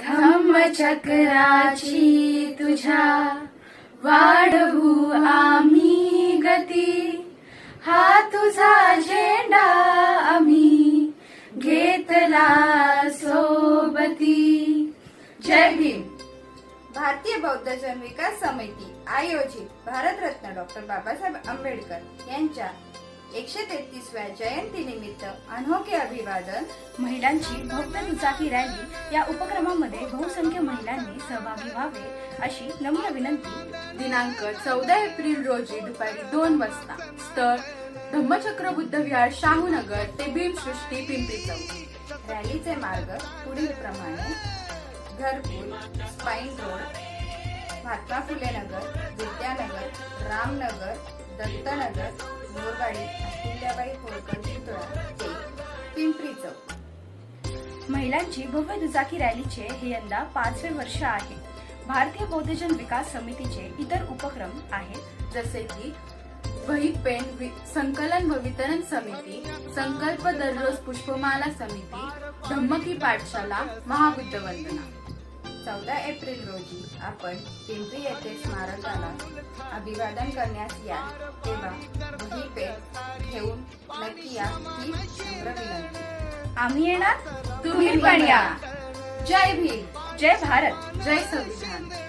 धम्मचक्राची तुझ्या. वाढवू आम्ही गती. हा तुझा झेंडा आम्ही घेतला सोबती. जय भीम. भारतीय बौद्ध जन विकास समिती आयोजित भारतरत्न डॉक्टर बाबासाहेब आंबेडकर यांच्या एकशे तेहतीसव्या जयंती निमित्त अनोखे अभिवादन. महिलांची भव्य दुचाकी रॅली या उपक्रमामध्ये बहुसंख्य महिलांनी सहभागी व्हावे अशी नम्र विनंती. दिनांक चौदा एप्रिल रोजी दुपारी दोन वाजता स्थळ धम्मचक्र बुद्ध विहार शाहूनगर ते भीमसृष्टी पिंपरी चौक. रॅलीचे मार्ग पुढील प्रमाणे. घरपूल स्पाईन रोड महात्मा फुले नगर विद्यानगर रामनगर दत्तनगर मोरवाडी अहिल्याबाई होळकर पुतळा ते पिंपरी चौक. महिलांची भव्य दुचाकी रॅलीचे हे यंदा पाचवे वर्ष आहे. भारतीय बौद्धजन विकास समितीचे इतर उपक्रम आहेत जसे की वही पेन वि- संकलन व वितरण समिती संकल्प दररोज पुष्पमाला समिती धम्मकी पाठशाला महाबुद्ध वंदना. चौदा एप्रिल रोजी आपण पिंपरी येथे स्मारकाला अभिवादन करण्यास या तेव्हा वही घेऊन नक्की या ही नम्र विनंती. आम्ही येणार? तुम्ही पण या. जय भीम. जय भारत. जय संविधान.